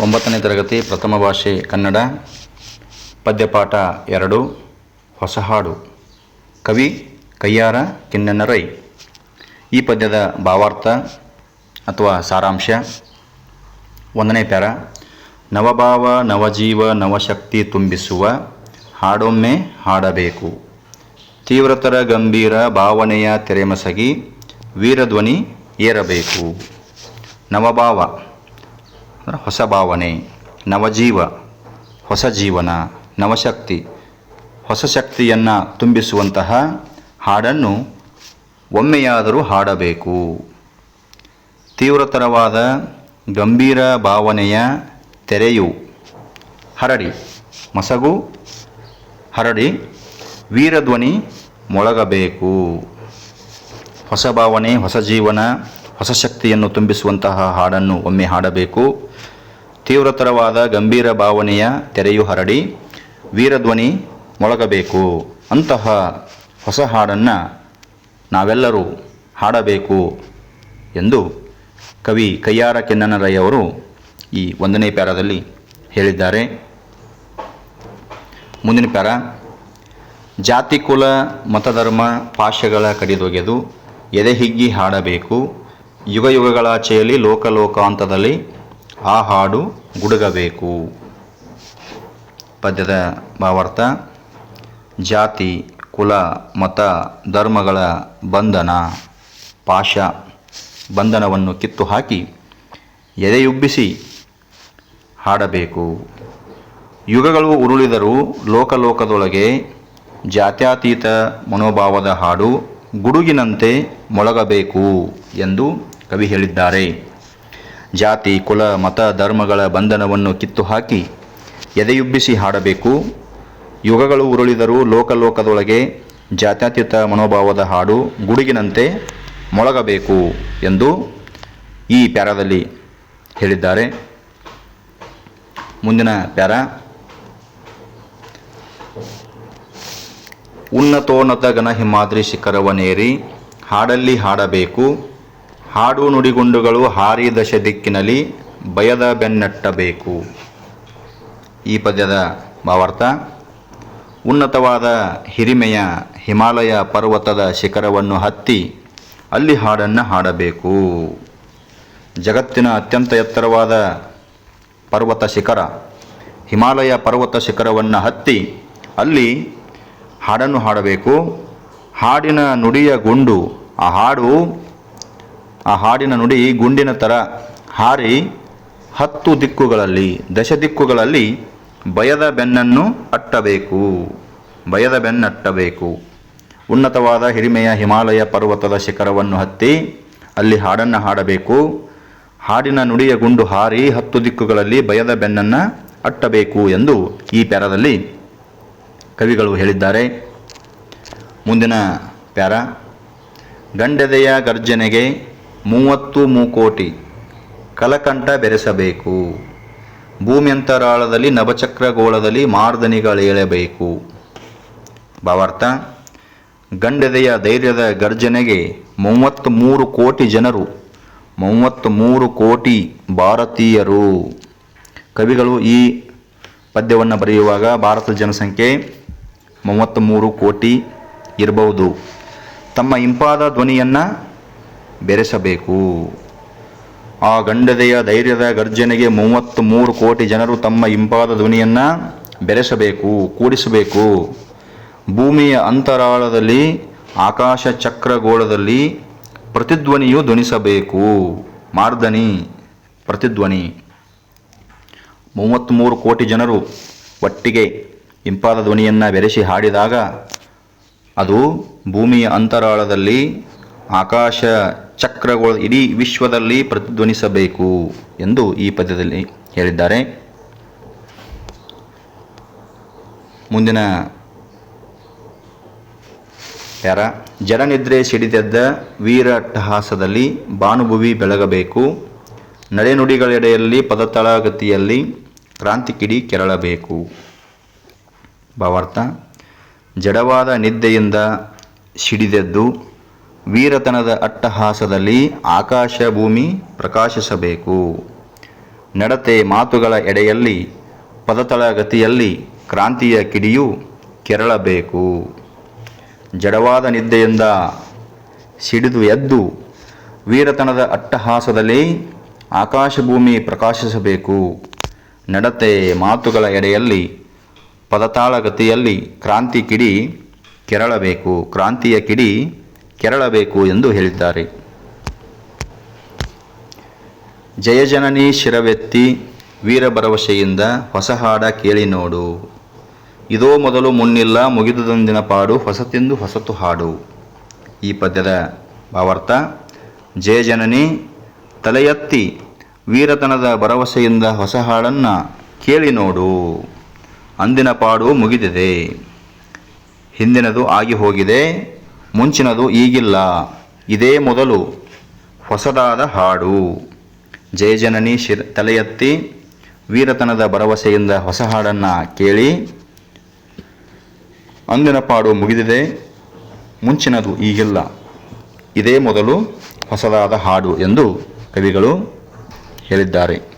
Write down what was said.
ಒಂಬತ್ತನೇ ತರಗತಿ ಪ್ರಥಮ ಭಾಷೆ ಕನ್ನಡ, ಪದ್ಯಪಾಠ ಎರಡು ಹೊಸ ಹಾಡು ಕವಿ ಕೈಯಾರ ಕಿನ್ನಣ್ಣ ರೈ. ಈ ಪದ್ಯದ ಭಾವಾರ್ಥ ಅಥವಾ ಸಾರಾಂಶ, ಒಂದನೇ ಪ್ಯಾರ, ನವಭಾವ, ನವಜೀವ, ನವಶಕ್ತಿ ತುಂಬಿಸುವ, ಹಾಡೊಮ್ಮೆ ಹಾಡಬೇಕು. ತೀವ್ರತರ, ಗಂಭೀರ, ಭಾವನೆಯ ತೆರೆಮಸಗಿ, ವೀರಧ್ವನಿ ಏರಬೇಕು. ನವಭಾವ. ಅಂದ್ರೆ ಹೊಸ ಭಾವನೆ, ನವಜೀವ, ಹೊಸ ಜೀವನ, ನವಶಕ್ತಿ, ಹೊಸ ಶಕ್ತಿಯನ್ನು ತುಂಬಿಸುವಂತಹ ಹಾಡನ್ನು ಒಮ್ಮೆಯಾದರೂ ಹಾಡಬೇಕು. ತೀವ್ರತರವಾದ ಗಂಭೀರ ಭಾವನೆಯ ತೆರೆಯು ಹರಡಿ, ಮಸಗು, ಹರಡಿ ವೀರಧ್ವನಿ ಮೊಳಗಬೇಕು. ಹೊಸ ಭಾವನೆ, ಹೊಸ ಜೀವನ, ಹೊಸ ಶಕ್ತಿಯನ್ನು ತುಂಬಿಸುವಂತಹ ಹಾಡನ್ನು ಒಮ್ಮೆ ಹಾಡಬೇಕು. ತೀವ್ರತರವಾದ ಗಂಭೀರ ಭಾವನೆಯ ತೆರೆಯು ಹರಡಿ, ವೀರಧ್ವನಿ ಮೊಳಗಬೇಕು. ಅಂತಹ ಹೊಸ ಹಾಡನ್ನು ನಾವೆಲ್ಲರೂ ಹಾಡಬೇಕು ಎಂದು ಕವಿ ಕಯ್ಯಾರ ಕೆನ್ನನರಯ್ಯವರು ಈ ಒಂದನೇ ಪ್ಯಾರದಲ್ಲಿ ಹೇಳಿದ್ದಾರೆ. ಮುಂದಿನ ಪ್ಯಾರ, ಜಾತಿ, ಕುಲ, ಮತಧರ್ಮ ಪಾಶಗಳ ಕಡಿದೊಗೆದು ಎದೆ ಹಿಗ್ಗಿ ಹಾಡಬೇಕು. ಯುಗ ಯುಗಗಳಾಚೆಯಲ್ಲಿ ಲೋಕಲೋಕಾಂತದಲ್ಲಿ ಆ ಹಾಡು ಗುಡುಗಬೇಕು. ಪದ್ಯದ ಭಾವಾರ್ಥ, ಜಾತಿ, ಕುಲ, ಮತ, ಧರ್ಮಗಳ ಬಂಧನ. ಪಾಶ ಬಂಧನವನ್ನು ಕಿತ್ತು ಹಾಕಿ ಎದೆಯುಬ್ಬಿಸಿ ಹಾಡಬೇಕು. ಯುಗಗಳು ಉರುಳಿದರೂ ಲೋಕಲೋಕದೊಳಗೆ ಜಾತ್ಯಾತೀತ ಮನೋಭಾವದ ಹಾಡು ಗುಡುಗಿನಂತೆ ಮೊಳಗಬೇಕು ಎಂದು ಕವಿ ಹೇಳಿದ್ದಾರೆ. ಜಾತಿ, ಕುಲ, ಮತ, ಧರ್ಮಗಳ ಬಂಧನವನ್ನು ಕಿತ್ತು ಹಾಕಿ ಎದೆಯುಬ್ಬಿಸಿ ಹಾಡಬೇಕು. ಯುಗಗಳು ಉರುಳಿದರೂ ಲೋಕಲೋಕದೊಳಗೆ ಜಾತ್ಯತೀತ ಮನೋಭಾವದ ಹಾಡು ಗುಡುಗಿನಂತೆ ಮೊಳಗಬೇಕು ಎಂದು ಈ ಪ್ಯಾರಾದಲ್ಲಿ ಹೇಳಿದ್ದಾರೆ. ಮುಂದಿನ ಪ್ಯಾರ. ಉನ್ನತೋನ್ನತ ಗನ ಶಿಖರವನೇರಿ ಹಾಡಲ್ಲಿ ಹಾಡಬೇಕು. ಹಾಡು ನುಡಿಗುಂಡುಗಳು ಹಾರಿ ದಶ ದಿಕ್ಕಿನಲ್ಲಿ ಭಯದ ಬೆನ್ನಟ್ಟಬೇಕು. ಈ ಪದ್ಯದ ಭಾವಾರ್ಥ ಉನ್ನತವಾದ ಹಿರಿಮೆಯ ಹಿಮಾಲಯ ಪರ್ವತದ ಶಿಖರವನ್ನು ಹತ್ತಿ ಅಲ್ಲಿ ಹಾಡನ್ನು ಹಾಡಬೇಕು. ಜಗತ್ತಿನ ಅತ್ಯಂತ ಎತ್ತರವಾದ ಪರ್ವತ ಶಿಖರ, ಹಿಮಾಲಯ ಪರ್ವತ ಶಿಖರವನ್ನು ಹತ್ತಿ ಅಲ್ಲಿ ಹಾಡನ್ನು ಹಾಡಬೇಕು. ಹಾಡಿನ ನುಡಿಯ ಗುಂಡು, ಆ ಹಾಡು ಆ ಹಾಡಿನ ನುಡಿ ಗುಂಡಿನ ಥರ ಹಾರಿ ಹತ್ತು ದಿಕ್ಕುಗಳಲ್ಲಿ, ದಶ ದಿಕ್ಕುಗಳಲ್ಲಿ ಭಯದ ಬೆನ್ನನ್ನು ಅಟ್ಟಬೇಕು, ಭಯದ ಬೆನ್ನಟ್ಟಬೇಕು. ಉನ್ನತವಾದ ಹಿರಿಮೆಯ ಹಿಮಾಲಯ ಪರ್ವತದ ಶಿಖರವನ್ನು ಹತ್ತಿ ಅಲ್ಲಿ ಹಾಡನ್ನು ಹಾಡಬೇಕು. ಹಾಡಿನ ನುಡಿಯ ಗುಂಡು ಹಾರಿ ಹತ್ತು ದಿಕ್ಕುಗಳಲ್ಲಿ ಭಯದ ಬೆನ್ನನ್ನು ಅಟ್ಟಬೇಕು ಎಂದು ಈ ಪ್ಯಾರದಲ್ಲಿ ಕವಿಗಳು ಹೇಳಿದ್ದಾರೆ. ಮುಂದಿನ ಪ್ಯಾರ, ಗಂಡದೆಯ ಗರ್ಜನೆಗೆ ಮೂವತ್ತು ಮೂಕೋಟಿ ಕಲಕಂಠ ಬೆರೆಸಬೇಕು. ಭೂಮ್ಯಂತರಾಳದಲ್ಲಿ ನವಚಕ್ರಗೋಳದಲ್ಲಿ ಮಾರ್ದನಿಗಳೇಳಬೇಕು ಭಾವಾರ್ಥ, ಗಂಡದೆಯ ಧೈರ್ಯದ ಗರ್ಜನೆಗೆ ಮೂವತ್ತ್ಮೂರು ಕೋಟಿ ಜನರು ಮೂವತ್ತ್ಮೂರು ಕೋಟಿ ಭಾರತೀಯರು. ಕವಿಗಳು ಈ ಪದ್ಯವನ್ನು ಬರೆಯುವಾಗ ಭಾರತದ ಜನಸಂಖ್ಯೆ ಮೂವತ್ತ್ಮೂರು ಕೋಟಿ ಇರಬಹುದು. ತಮ್ಮ ಇಂಪಾದ ಧ್ವನಿಯನ್ನು ಬೆರೆಸಬೇಕು. ಆ ಗಂಡದೆಯ ಧೈರ್ಯದ ಗರ್ಜನೆಗೆ ಮೂವತ್ತ್ಮೂರು ಕೋಟಿ ಜನರು ತಮ್ಮ ಇಂಪಾದ ಧ್ವನಿಯನ್ನು ಬೆರೆಸಬೇಕು, ಕೂಡಿಸಬೇಕು. ಭೂಮಿಯ ಅಂತರಾಳದಲ್ಲಿ, ಆಕಾಶ ಚಕ್ರಗೋಳದಲ್ಲಿ ಪ್ರತಿಧ್ವನಿಯು ಧ್ವನಿಸಬೇಕು. ಮಾರ್ದನಿ, ಪ್ರತಿಧ್ವನಿ. ಮೂವತ್ತ್ಮೂರು ಕೋಟಿ ಜನರು ಒಟ್ಟಿಗೆ ಇಂಪಾದ ಧ್ವನಿಯನ್ನು ಬೆರೆಸಿ ಹಾಡಿದಾಗ ಅದು ಭೂಮಿಯ ಅಂತರಾಳದಲ್ಲಿ ಆಕಾಶ ಚಕ್ರಗಳು ಇಡೀ ವಿಶ್ವದಲ್ಲಿ ಪ್ರತಿಧ್ವನಿಸಬೇಕು ಎಂದು ಈ ಪದ್ಯದಲ್ಲಿ ಹೇಳಿದ್ದಾರೆ. ಮುಂದಿನ ಯಾರ ಜಡನಿದ್ರೆ ಸಿಡಿದೆದ್ದ ವೀರ ಟಹಾಸದಲ್ಲಿ ಭಾನುಭುವಿ ಬೆಳಗಬೇಕು. ನಡೆನುಡಿಗಳೆಡೆಯಲ್ಲಿ ಪದತಳಗತಿಯಲ್ಲಿ ಕ್ರಾಂತಿಕಿಡಿ ಕೆರಳಬೇಕು. ಭಾವಾರ್ಥ. ಜಡವಾದ ನಿದ್ದೆಯಿಂದ ಸಿಡಿದೆದ್ದು ವೀರತನದ ಅಟ್ಟಹಾಸದಲ್ಲಿ ಆಕಾಶ ಭೂಮಿ ಪ್ರಕಾಶಿಸಬೇಕು. ನಡತೆ ಮಾತುಗಳ ಎಡೆಯಲ್ಲಿ, ಪದತಳಗತಿಯಲ್ಲಿ ಕ್ರಾಂತಿಯ ಕಿಡಿಯು ಕೆರಳಬೇಕು. ಜಡವಾದ ನಿದ್ದೆಯಿಂದ ಸಿಡಿದು ಎದ್ದು ವೀರತನದ ಅಟ್ಟಹಾಸದಲ್ಲಿ ಆಕಾಶಭೂಮಿ ಪ್ರಕಾಶಿಸಬೇಕು. ನಡತೆ ಮಾತುಗಳ ಎಡೆಯಲ್ಲಿ, ಪದತಾಳಗತಿಯಲ್ಲಿ ಕ್ರಾಂತಿ ಕಿಡಿ ಕೆರಳಬೇಕು. ಕ್ರಾಂತಿಯ ಕಿಡಿ ಕೆರಳಬೇಕು ಎಂದು ಹೇಳಿದ್ದಾರೆ ಜಯಜನನಿ ಶಿರವೆತ್ತಿ ವೀರ ಭರವಸೆಯಿಂದ ಹೊಸ ಹಾಡ ಕೇಳಿ ನೋಡು. ಇದೋ ಮೊದಲು ಮುನ್ನಿಲ್ಲ ಮುಗಿದುದೊಂದಿನ ಪಾಡು ಹೊಸತೆಂದು ಹೊಸತು ಹಾಡು. ಈ ಪದ್ಯದ ಭಾವಾರ್ಥ ಜಯಜನನಿ ಜನನಿ ತಲೆಯತ್ತಿ ವೀರತನದ ಭರವಸೆಯಿಂದ ಹೊಸ ಹಾಡನ್ನು ಕೇಳಿ ನೋಡು. ಅಂದಿನ ಪಾಡು ಮುಗಿದಿದೆ. ಹಿಂದಿನದು ಆಗಿ ಹೋಗಿದೆ. ಮುಂಚಿನದು ಈಗಿಲ್ಲ. ಇದೇ ಮೊದಲು. ಹೊಸದಾದ ಹಾಡು. ಜಯಜನನಿ ಶಿರ ತಲೆಯೆತ್ತಿ ವೀರತನದ ಭರವಸೆಯಿಂದ ಹೊಸ ಹಾಡನ್ನು ಕೇಳಿ ಅಂದಿನ ಪಾಡು ಮುಗಿದಿದೆ. ಮುಂಚಿನದು ಈಗಿಲ್ಲ. ಇದೇ ಮೊದಲು ಹೊಸದಾದ ಹಾಡು ಎಂದು ಕವಿಗಳು ಹೇಳಿದ್ದಾರೆ.